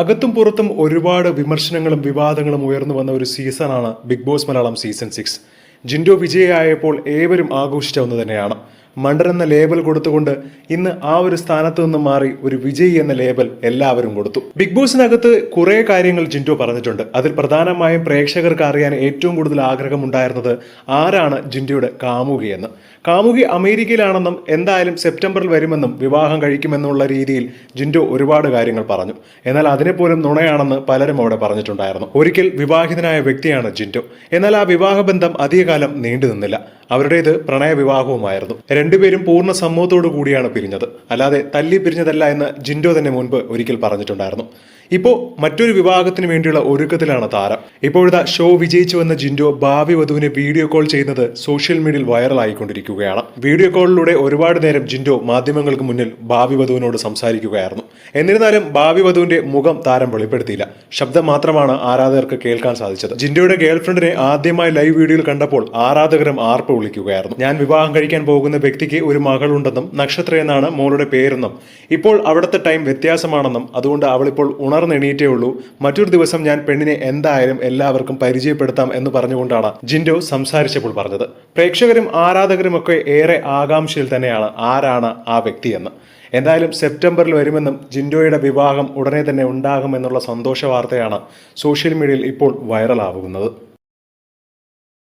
അകത്തും പുറത്തും ഒരുപാട് വിമർശനങ്ങളും വിവാദങ്ങളും ഉയർന്നു വന്ന ഒരു സീസണാണ് Bigg Boss Malayalam season six. Jinto വിജയായപ്പോൾ ഏവരും ആഘോഷിച്ച ഒന്ന് തന്നെയാണ്. മണ്ടൻ എന്ന ലേബൽ കൊടുത്തുകൊണ്ട് ഇന്ന് ആ ഒരു സ്ഥാനത്ത് നിന്ന് മാറി ഒരു വിജയ് എന്ന ലേബൽ എല്ലാവരും കൊടുത്തു. ബിഗ് ബോസിനകത്ത് കുറേ കാര്യങ്ങൾ ജിൻഡോ പറഞ്ഞിട്ടുണ്ട്. അതിൽ പ്രധാനമായും പ്രേക്ഷകർക്ക് അറിയാൻ ഏറ്റവും കൂടുതൽ ആഗ്രഹമുണ്ടായിരുന്നത് ആരാണ് ജിൻഡോയുടെ കാമുകിയെന്ന് കാമുകി അമേരിക്കയിലാണെന്നും എന്തായാലും സെപ്റ്റംബറിൽ വരുമെന്നും വിവാഹം കഴിക്കുമെന്നുള്ള രീതിയിൽ ജിൻഡോ ഒരുപാട് കാര്യങ്ങൾ പറഞ്ഞു. എന്നാൽ അതിനെപ്പോലും നുണയാണെന്ന് പലരും അവിടെ പറഞ്ഞിട്ടുണ്ടായിരുന്നു. ഒരിക്കൽ വിവാഹിതനായ വ്യക്തിയാണ് ജിൻഡോ. എന്നാൽ ആ വിവാഹബന്ധം അധികകാലം നീണ്ടു നിന്നില്ല അവരുടേത് പ്രണയ വിവാഹവുമായിരുന്നു രണ്ടുപേരും പൂർണ സമ്മതത്തോടു കൂടിയാണ് പിരിഞ്ഞത്. അല്ലാതെ തല്ലി പിരിഞ്ഞതല്ല എന്ന് ജിൻഡോ തന്നെ മുൻപ് ഒരിക്കൽ പറഞ്ഞിട്ടുണ്ടായിരുന്നു. ഇപ്പോൾ മറ്റൊരു വിവാഹത്തിന് വേണ്ടിയുള്ള ഒരുക്കത്തിലാണ് താരം. ഇപ്പോഴത്തെ ഷോ വിജയിച്ചു വന്ന ജിൻഡോ ഭാവി വധുവിനെ വീഡിയോ കോൾ ചെയ്യുന്നത് സോഷ്യൽ മീഡിയയിൽ വൈറലായിക്കൊണ്ടിരിക്കുകയാണ്. വീഡിയോ കോളിലൂടെ ഒരുപാട് നേരം ജിൻഡോ മാധ്യമങ്ങൾക്ക് മുന്നിൽ ഭാവി വധുവിനോട് സംസാരിക്കുകയായിരുന്നു. എന്നിരുന്നാലും ഭാവി വധുവിന്റെ മുഖം താരം വെളിപ്പെടുത്തിയില്ല. ശബ്ദം മാത്രമാണ് ആരാധകർക്ക് കേൾക്കാൻ സാധിച്ചത്. ജിൻഡോയുടെ ഗേൾഫ്രണ്ടിനെ ആദ്യമായി ലൈവ് വീഡിയോയിൽ കണ്ടപ്പോൾ ആരാധകരും ആർപ്പ് വിളിക്കുകയായിരുന്നു. ഞാൻ വിവാഹം കഴിക്കാൻ പോകുന്ന വ്യക്തിക്ക് ഒരു മകളുണ്ടെന്നും നക്ഷത്ര എന്നാണ് മോളുടെ പേരെന്നും. ഇപ്പോൾ അവിടുത്തെ ടൈം വ്യത്യാസമാണെന്നും അതുകൊണ്ട് അവളിപ്പോൾ ഉണർന്നെണീറ്റേ ഉള്ളൂ. മറ്റൊരു ദിവസം ഞാൻ പെണ്ണിനെ എന്തായാലും എല്ലാവർക്കും പരിചയപ്പെടുത്താം എന്ന് പറഞ്ഞുകൊണ്ടാണ് ജിൻഡോ സംസാരിച്ചപ്പോൾ പറഞ്ഞത്. പ്രേക്ഷകരും ആരാധകരും ഒക്കെ ഏറെ ആകാംക്ഷയിൽ തന്നെയാണ് ആരാണ് ആ വ്യക്തിയെന്ന്. എന്തായാലും സെപ്റ്റംബറിൽ വരുമെന്നും ജിൻഡോയുടെ വിവാഹം ഉടനെ തന്നെ ഉണ്ടാകുമെന്നുള്ള സന്തോഷ വാർത്തയാണ് സോഷ്യൽ മീഡിയയിൽ ഇപ്പോൾ വൈറലാകുന്നത്